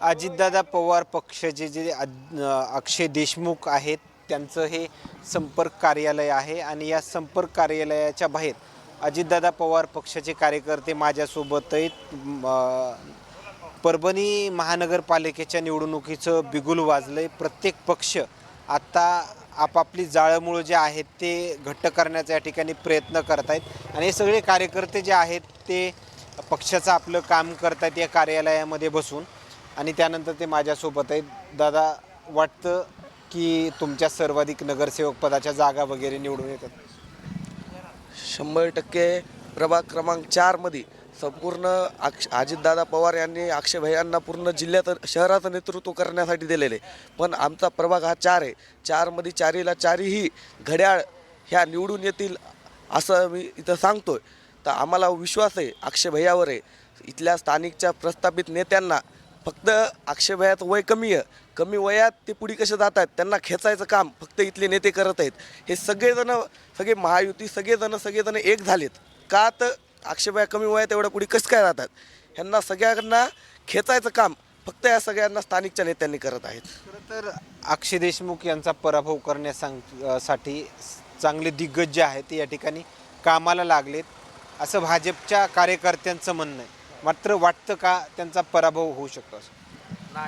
अजितदादा पवार पक्षाचे जे अक्षय देशमुख आहेत त्यांचं हे संपर्क कार्यालय आहे आणि या संपर्क कार्यालयाच्या बाहेर अजितदादा पवार पक्षाचे कार्यकर्ते माझ्यासोबत आहेत. परभणी महानगरपालिकेच्या निवडणुकीचं बिगुल वाजलंय. प्रत्येक पक्ष आता आपापली जाळंमुळं जे आहेत ते घट्ट करण्याचा या ठिकाणी प्रयत्न करत आहेत आणि हे सगळे कार्यकर्ते जे आहेत ते पक्षाचं आपलं काम करत आहेत या कार्यालयामध्ये बसून. आणि त्यानंतर ते माझ्यासोबत आहेत. दादा वाटतं की तुमच्या सर्वाधिक नगरसेवक पदाच्या जागा वगैरे निवडून येतात? शंभर टक्के. प्रभाग क्रमांक चारमध्ये संपूर्ण अक्ष अजितदादा पवार यांनी अक्षय भैयांना पूर्ण जिल्ह्यात शहराचं नेतृत्व करण्यासाठी दिलेले. पण आमचा प्रभाग हा चार आहे. चारमध्ये चारीला चारीही घड्याळ ह्या निवडून येतील असं मी इथं सांगतोय. तर आम्हाला विश्वास आहे अक्षय भैयावर आहे. इथल्या स्थानिकच्या प्रस्थापित नेत्यांना फक्त अक्षय वय कमी आहे. कमी वयात ते पुढे कसे जात आहेत त्यांना खेचायचं काम फक्त इथले नेते करत आहेत. हे सगळेजण सगळे महायुती सगळेजण सगळेजण एक झालेत. का तर अक्षयभया कमी वयात एवढ्या पुढे कसं काय जातात ह्यांना सगळ्यांना खेचायचं काम फक्त या सगळ्यांना स्थानिकच्या नेत्यांनी करत आहेत. खरं तर अक्षय देशमुख यांचा पराभव करण्यासाठी चांगले दिग्गज जे आहेत ते या ठिकाणी कामाला लागलेत. असं भाजपच्या कार्यकर्त्यांचं म्हणणं आहे. मात्र वाटतं का त्यांचा पराभव होऊ शकतो असं?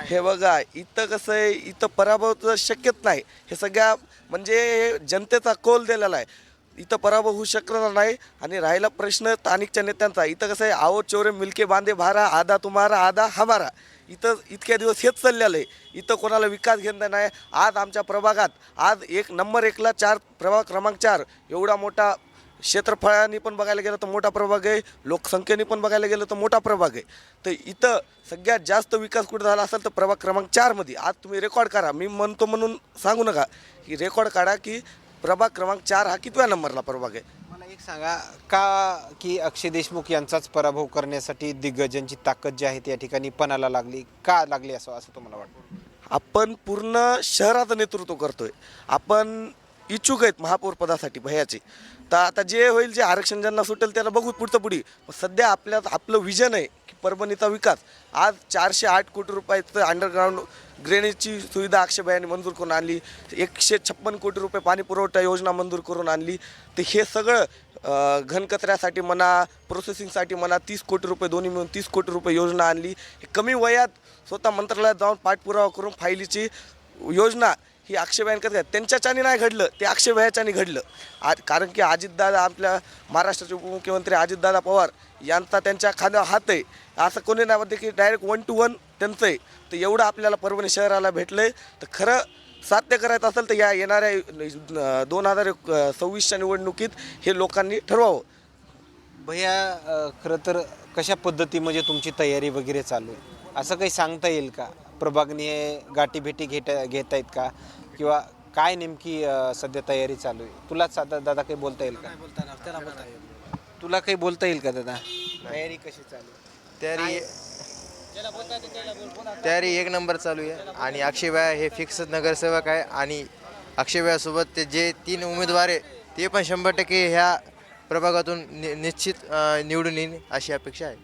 हे बघा इथं कसं आहे इथं पराभव तर शक्यच नाही. हे सगळ्या म्हणजे जनतेचा कोल दिलेला आहे. इथं पराभव होऊ शकणार नाही आणि राहिला प्रश्न स्थानिकच्या नेत्यांचा. इथं कसं आहे आवो चोरे मिलके बांधे भारा आधा तुम्हारा आधा हमारा. इथं इतक्या दिवस हेच चाललेलं आहे. इथं कोणाला विकास घेणं नाही. आज आमच्या प्रभागात आज एक नंबर एकला चार प्रभाग क्रमांक चार एवढा मोठा क्षेत्रफळाने पण बघायला गेलं तर मोठा प्रभाग आहे लोकसंख्येने पण बघायला गेलं तर मोठा प्रभाग आहे. तर इथं सगळ्यात जास्त विकास कुठे झाला असेल तर प्रभाग क्रमांक चारमध्ये आज तुम्ही रेकॉर्ड करा. मी म्हणतो म्हणून सांगू नका. की रेकॉर्ड काढा की प्रभाग क्रमांक चार हा कितव्या नंबरला प्रभाग आहे? मला एक सांगा का की अक्षय देशमुख यांचाच पराभव करण्यासाठी दिग्गजांची ताकद जी आहे ती या ठिकाणी पणाला लागली का लागली असं असं तुम्हाला वाटतं? आपण पूर्ण शहराचं नेतृत्व करतोय. आपण इच्छुक आहेत महापौर पदासाठी भयाचे. तर आता जे होईल जे आरक्षण ज्यांना सुटेल त्याला बघू पुढचं पुढे. पण सध्या आपल्यात आपलं विजन आहे की परभणीचा विकास. आज चारशे आठ कोटी रुपयाचं अंडरग्राऊंड ड्रेनेजची सुविधा अक्षयबाईंनी मंजूर करून आणली. एकशे छप्पन कोटी रुपये पाणी पुरवठा योजना मंजूर करून आणली. तर हे सगळं घनकचऱ्यासाठी म्हणा प्रोसेसिंगसाठी म्हणा तीस कोटी रुपये दोन्ही मिळून तीस कोटी रुपये योजना आणली. हे कमी वयात स्वतः मंत्रालयात जाऊन पाठपुरावा करून फायलीची योजना ही अक्षयबाईन करतात त्यांच्याच्याने नाही घडलं ते अक्षयभायाच्याने घडलं. आ कारण की अजितदादा आपल्या महाराष्ट्राचे उपमुख्यमंत्री अजितदादा पवार यांचा त्यांच्या खांद्यावर हात आहे. असं कोणी नाही म्हणते की डायरेक्ट वन टू वन त्यांचं आहे. तर एवढं आपल्याला परभणी शहराला भेटलं आहे तर खरं साध्य करायचं असेल तर या येणाऱ्या दोन हजार सव्वीसच्या निवडणुकीत हे लोकांनी ठरवावं. भैया खरं तर कशा पद्धती म्हणजे तुमची तयारी वगैरे चालू आहे? असं काही सांगता येईल का? प्रभागनी हे गाठीभेटी घेत घेत आहेत का? किंवा काय नेमकी अ, सध्या तयारी चालू आहे? तुलाच आता दादा काही बोलता येईल का? तुला काही बोलता येईल का दादा? तयारी कशी चालू आहे? तयारी तयारी एक नंबर चालू आहे. आणि अक्षयभाया हे फिक्स नगरसेवक आहे. आणि अक्षयभायासोबत ते जे तीन उमेदवार आहे ते पण शंभर टक्के ह्या प्रभागातून नि निश्चित अं, निवडून येईल अशी अपेक्षा आहे.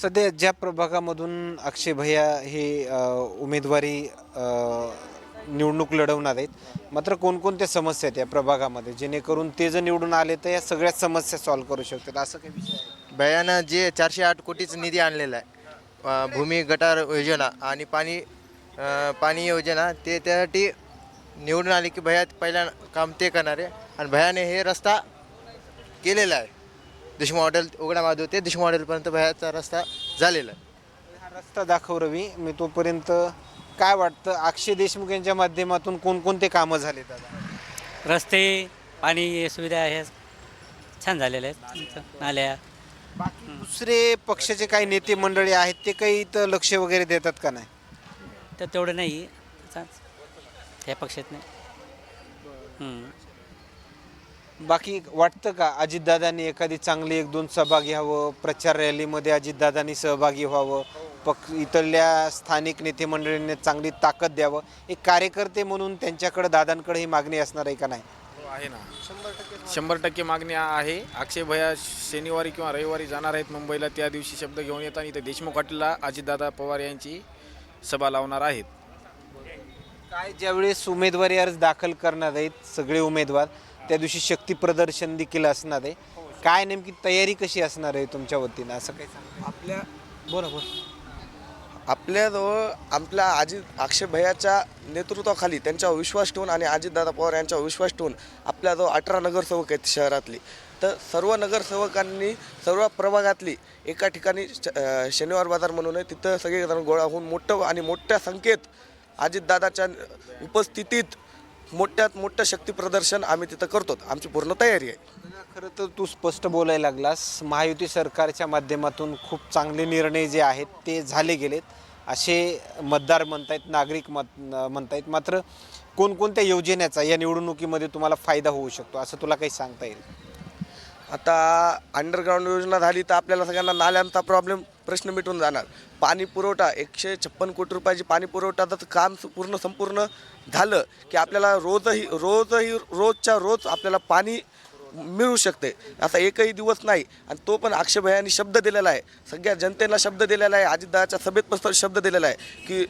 सध्या ज्या प्रभागामधून अक्षय भैया हे अ, उमेदवारी अ, निवडणूक लढवणार आहेत मात्र कोणकोणत्या समस्या आहेत या प्रभागामध्ये जेणेकरून ते जर निवडून आले तर या सगळ्या समस्या सॉल्व्ह करू शकतात असं काही विषय आहे? भयानं जे चारशे आठ कोटीचा निधी आणलेला आहे भूमी गटार योजना आणि पाणी पाणी योजना ते त्यासाठी निवडून आले की भया पहिल्या काम ते करणार आहे. आणि भयाने हे रस्ता केलेला आहे. देशमुख हॉटेल उघडा माधव ते देशमुख हॉटेलपर्यंत भयाचा रस्ता झालेला आहे. हा रस्ता दाखव रवी. मी तोपर्यंत काय वाटतं अक्षय देशमुख यांच्या माध्यमातून कोणकोणते कामं झाले दादा? रस्ते पाणी सुविधा आहे छान झालेल्या आहेत. नाल्या. बाकी दुसरे पक्षाचे काही नेते मंडळी आहेत ते काही इथं लक्ष वगैरे देतात का नाही? तर तेवढं नाही. ह्या पक्षात नाही. हम्म. बाकी वाटतं का अजितदादांनी एखादी चांगली एक दोन सभा घ्यावं प्रचार रॅलीमध्ये अजितदादांनी सहभागी व्हावं? पक्ष इथल्या स्थानिक नेते मंडळींनी चांगली ताकद द्यावं? एक कार्यकर्ते म्हणून त्यांच्याकडे दादांकडे ही मागणी असणार आहे का नाही? हो, आहे ना. शंभर टक्के मागणी आहे. अक्षय भैया शनिवारी किंवा रविवारी जाणार आहेत मुंबईला. त्या दिवशी शब्द घेऊन येतात. इथे देशमुख हॉटेलला अजितदादा पवार यांची सभा लावणार आहेत. काय ज्यावेळेस उमेदवारी अर्ज दाखल करणार आहेत सगळे उमेदवार त्या दिवशी शक्ती प्रदर्शन देखील असणार आहे. काय नेमकी तयारी कशी असणार आहे तुमच्या वतीनं? असं काही सांगा आपल्या बोला बोला. आपल्याजवळ आपल्या अजित अक्षय भैयाच्या नेतृत्वाखाली त्यांच्यावर विश्वास ठेवून आणि अजितदादा पवार यांच्यावर विश्वास ठेवून आपल्याजवळ अठरा नगरसेवक आहेत शहरातली. तर सर्व नगरसेवकांनी सर्व प्रभागातली एका ठिकाणी श- अं, शनिवार बाजार म्हणून आहे. तिथं सगळेजण गोळा होऊन मोठं आणि मोठ्या संख्येत अजितदादाच्या उपस्थितीत मोठ्यात मोठं शक्ती प्रदर्शन आम्ही तिथं करतो आमची पूर्ण तयारी आहे. खरं तर तू स्पष्ट बोलायला लागलास. महायुती सरकारच्या माध्यमातून खूप चांगले निर्णय जे आहेत ते झाले गेलेत. असे मतदार म्हणतायत नागरिक मत म्हणतायत. मात्र कोणकोणत्या योजनेचा या निवडणुकीमध्ये तुम्हाला फायदा होऊ शकतो असं तुला काही सांगता येईल? आता अंडरग्राऊंड योजना झाली तर आपल्याला सगळ्यांना नाल्यांचा प्रॉब्लेम प्रश्न मिटून जाणार. पाणी पुरवठा एकशे छप्पन कोटी रुपयाची पाणी पुरवठाचं काम पूर्ण संपूर्ण झालं की आपल्याला रोजही रोजही रोजच्या रोज आपल्याला पाणी मिळू शकते. असा एकही दिवस नाही. आणि तो पण अक्षयभयांनी शब्द दिलेला आहे. सगळ्या जनतेला शब्द दिलेला आहे. अजितदादाच्या सभेत पण शब्द दिलेला आहे की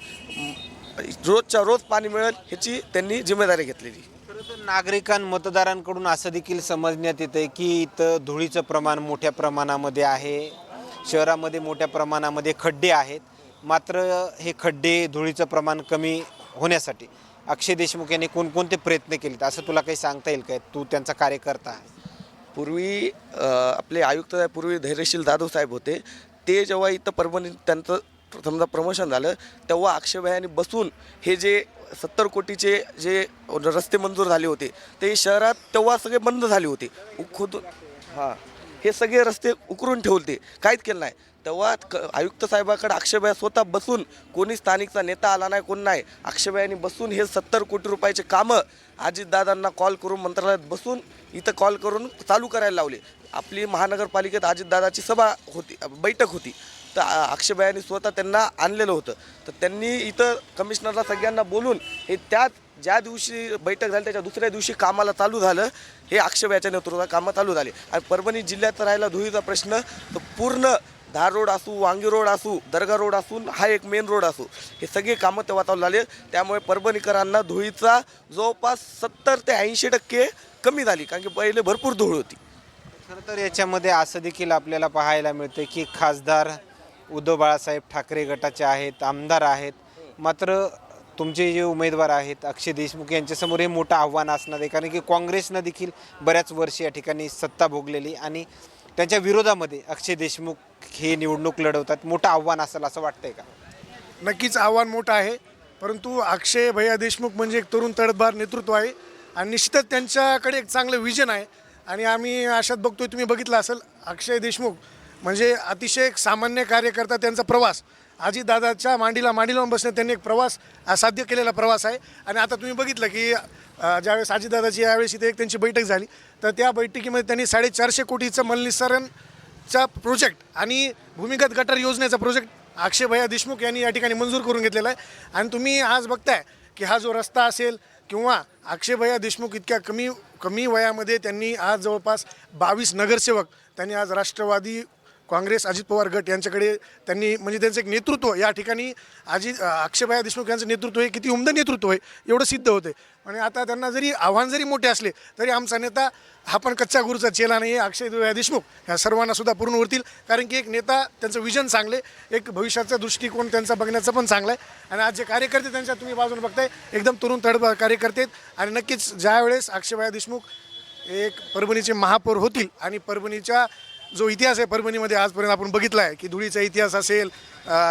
रोजच्या रोज पाणी मिळेल ह्याची त्यांनी जिम्मेदारी घेतलेली. नागरिकां मतदारांकडून असं देखील समजण्यात येतं की इथं धुळीचं प्रमाण मोठ्या प्रमाणामध्ये आहे. शहरामध्ये मोठ्या प्रमाणामध्ये खड्डे आहेत. मात्र हे खड्डे धुळीचं प्रमाण कमी होण्यासाठी अक्षय देशमुख यांनी कोणकोणते प्रयत्न केलेत? असं तुला काही सांगता येईल काय? तू त्यांचा कार्यकर्ता आहे. पूर्वी आपले आयुक्त पूर्वी धैर्यशील जाधव साहेब होते. ते जेव्हा इथं परभणी त्यांचं समजा प्रमोशन झालं तेव्हा अक्षयभाईंनी बसून हे जे सत्तर कोटीचे जे रस्ते मंजूर झाले होते ते शहरात तेव्हा सगळे बंद झाले होते. खुद हां. हे सगळे रस्ते उकरून ठेवले. काहीच केलं नाही. तेव्हा क आयुक्त साहेबाकडे अक्षयभाई स्वतः बसून कोणी स्थानिकचा नेता आला नाही कोण नाही. अक्षयभाईंनी बसून हे सत्तर कोटी रुपयाचे कामं अजितदादांना कॉल करून मंत्रालयात बसून इथं कॉल करून चालू करायला लावले. आपली महानगरपालिकेत अजितदादाची सभा होती बैठक होती. तर अ- स्वतः त्यांना आणलेलं होतं. तर त्यांनी इथं कमिशनरला सगळ्यांना बोलून हे त्याच ज्या दिवशी बैठक झाली त्याच्या दुसऱ्या दिवशी कामाला चालू झालं हे अक्षयबायाच्या नेतृत्वात कामं चालू झाली. आणि परभणी जिल्ह्यात राहिला धुळीचा प्रश्न तर पूर्ण धार रोड असू वांगी रोड असू दर्गा रोड असून हा एक मेन रोड असू हे सगळे कामं तेव्हा चालू झाले. त्यामुळे परभणीकरांना धुळीचा जवळपास सत्तर ते ऐंशी टक्के कमी झाली कारण की पहिले भरपूर धूळ होती. खरं तर याच्यामध्ये असं देखील आपल्याला पाहायला मिळतं की खासदार उद्धव बाळासाहेब ठाकरे गटाचे आहेत आमदार आहेत. मात्र तुमचे जे उमेदवार आहेत अक्षय देशमुख यांच्यासमोर हे मोठं आव्हान असणार आहे. कारण की काँग्रेसनं देखील बऱ्याच वर्ष या ठिकाणी सत्ता भोगलेली आणि त्यांच्या विरोधामध्ये अक्षय देशमुख हे निवडणूक लढवतात. मोठं आव्हान असेल असं वाटतंय का? नक्कीच आव्हान मोठं आहे. परंतु अक्षय भैया देशमुख म्हणजे एक तरुण तडफदार नेतृत्व आहे आणि निश्चितच त्यांच्याकडे एक चांगलं विजन आहे. आणि आम्ही अशात बघतोय तुम्ही बघितलं असेल अक्षय देशमुख म्हणजे अतिशय एक सामान्य कार्यकर्ता त्यांचा प्रवास. आजीदादाच्या मांडीला मांडी लावून त्यांनी एक प्रवास साध्य केलेला प्रवास आहे. आणि आता तुम्ही बघितलं की ज्यावेळेस आजीदादाची यावेळेस इथे एक त्यांची बैठक झाली तर त्या बैठकीमध्ये त्यांनी साडेचारशे कोटीचं मलनिसरणचा प्रोजेक्ट आणि भूमिगत गटार योजनेचा प्रोजेक्ट अक्षय भैया देशमुख यांनी या ठिकाणी मंजूर करून घेतलेला आहे. आणि तुम्ही आज बघताय की हा जो रस्ता असेल किंवा अक्षय भैया देशमुख इतक्या कमी कमी वयामध्ये त्यांनी आज जवळपास बावीस नगरसेवक त्यांनी आज राष्ट्रवादी काँग्रेस अजित पवार गट यांच्याकडे त्यांनी म्हणजे त्यांचं एक नेतृत्व या ठिकाणी अजित अक्षयभाया देशमुख यांचं नेतृत्व हे किती उमदं नेतृत्व आहे एवढं सिद्ध होते आणि आता त्यांना जरी आव्हान जरी मोठे असले तरी आमचा नेता हा पण कच्चा गुरुचा चेला नाही आहे अक्षय देशमुख. ह्या सर्वांना सुद्धा पूर्ण उरतील कारण की एक नेता त्यांचं विजन चांगले एक भविष्याचा दृष्टिकोन त्यांचा बघण्याचं पण चांगलं आहे आणि आज जे कार्यकर्ते त्यांच्या तुम्ही बाजून बघताय एकदम तरुण तडब कार्यकर्ते आहेत. आणि नक्कीच ज्यावेळेस अक्षयभया देशमुख एक परभणीचे महापौर होतील आणि परभणीच्या जो इतिहास आहे परभणीमध्ये आजपर्यंत आपण बघितला आहे की धुळीचा इतिहास असेल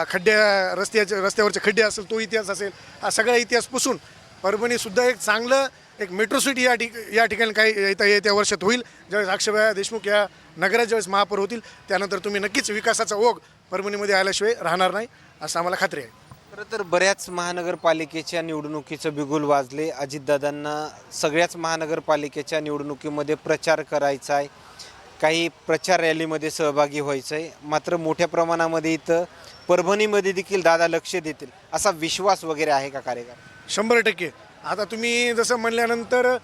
खड्ड्या रस्त्याचे रस्त्यावरचे खड्डे असेल तो इतिहास असेल हा सगळा इतिहास पुसून परभणीसुद्धा एक चांगलं एक मेट्रो सिटी या ठिक या ठिकाणी काही येत्या येत्या वर्षात होईल. ज्यावेळेस अक्षयभाई देशमुख या नगरात ज्यावेळेस महापौर होतील त्यानंतर तुम्ही नक्कीच विकासाचा ओघ परभणीमध्ये आल्याशिवाय राहणार नाही असं आम्हाला खात्री आहे. खरं तर बऱ्याच महानगरपालिकेच्या निवडणुकीचं बिगुल वाजले. अजितदादांना सगळ्याच महानगरपालिकेच्या निवडणुकीमध्ये प्रचार करायचा आहे. काही प्रचार रॅलीमध्ये सहभागी व्हायचं आहे मात्र मोठ्या प्रमाणामध्ये इथं परभणीमध्ये देखील दादा लक्ष देतील असा विश्वास वगैरे आहे का कार्यक्रम शंभर टक्के. आता तुम्ही जसं म्हणल्यानंतर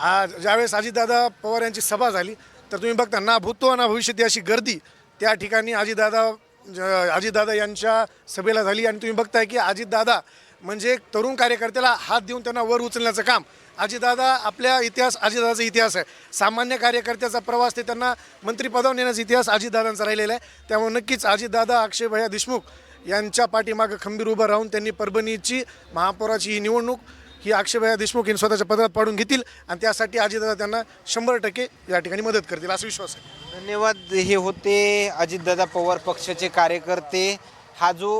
आज ज्यावेळेस अजितदादा पवार यांची सभा झाली तर तुम्ही बघता ना भूतो ना भविष्यती अशी गर्दी त्या ठिकाणी अजितदादा ज- अजितदादा यांच्या सभेला झाली. आणि तुम्ही बघताय की अजितदादा म्हणजे एक तरुण कार्यकर्त्याला हात देऊन त्यांना वर उचलण्याचं काम. अजितदादा आपल्या इतिहास अजितदादाचा इतिहास आहे. सामान्य कार्यकर्त्याचा प्रवास ते त्यांना मंत्रिपदावर नेण्याचा इतिहास अजितदादांचा राहिलेला आहे. त्यामुळे नक्कीच अजितदादा अक्षयभया देशमुख यांच्या पाठीमागं खंबीर उभं राहून त्यांनी परभणीची महापौराची ही निवडणूक ही अक्षयभैया देशमुख यांनी स्वतःच्या पदात पाडून घेतील आणि त्यासाठी अजितदादा त्यांना शंभर टक्के या ठिकाणी मदत करतील असा विश्वास आहे. धन्यवाद. हे होते अजितदादा पवार पक्षाचे कार्यकर्ते. हा जो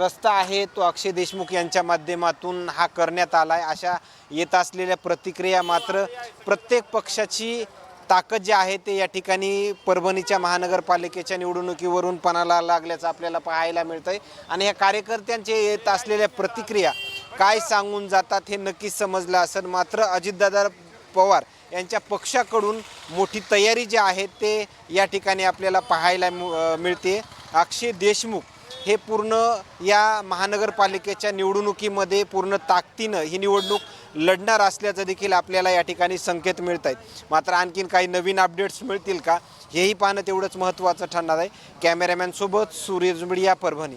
रस्ता आहे तो अक्षय देशमुख यांच्या माध्यमातून हा करण्यात आला आहे अशा येत असलेल्या प्रतिक्रिया मात्र प्रत्येक पक्षाची ताकद जी आहे ते या ठिकाणी परभणीच्या महानगरपालिकेच्या निवडणुकीवरून पणाला लागल्याचं आपल्याला पाहायला मिळतं आहे आणि ह्या कार्यकर्त्यांचे येत असलेल्या प्रतिक्रिया काय सांगून जातात हे नक्कीच समजलं असेल. मात्र अजितदादा पवार यांच्या पक्षाकडून मोठी तयारी जी आहे ते या ठिकाणी आपल्याला पाहायला मिळते अक्षय देशमुख हे पूर्ण या महानगरपालिकेच्या निवडणुकीमध्ये पूर्ण ताकदीनं ही निवडणूक लढणार असल्याचं देखील आपल्याला या ठिकाणी संकेत मिळत आहेत मात्र आणखीन काही नवीन अपडेट्स मिळतील का हेही पाहणं तेवढंच महत्त्वाचं ठरणार आहे. कॅमेरामॅनसोबत सूर्य जुंबडिया परभणी.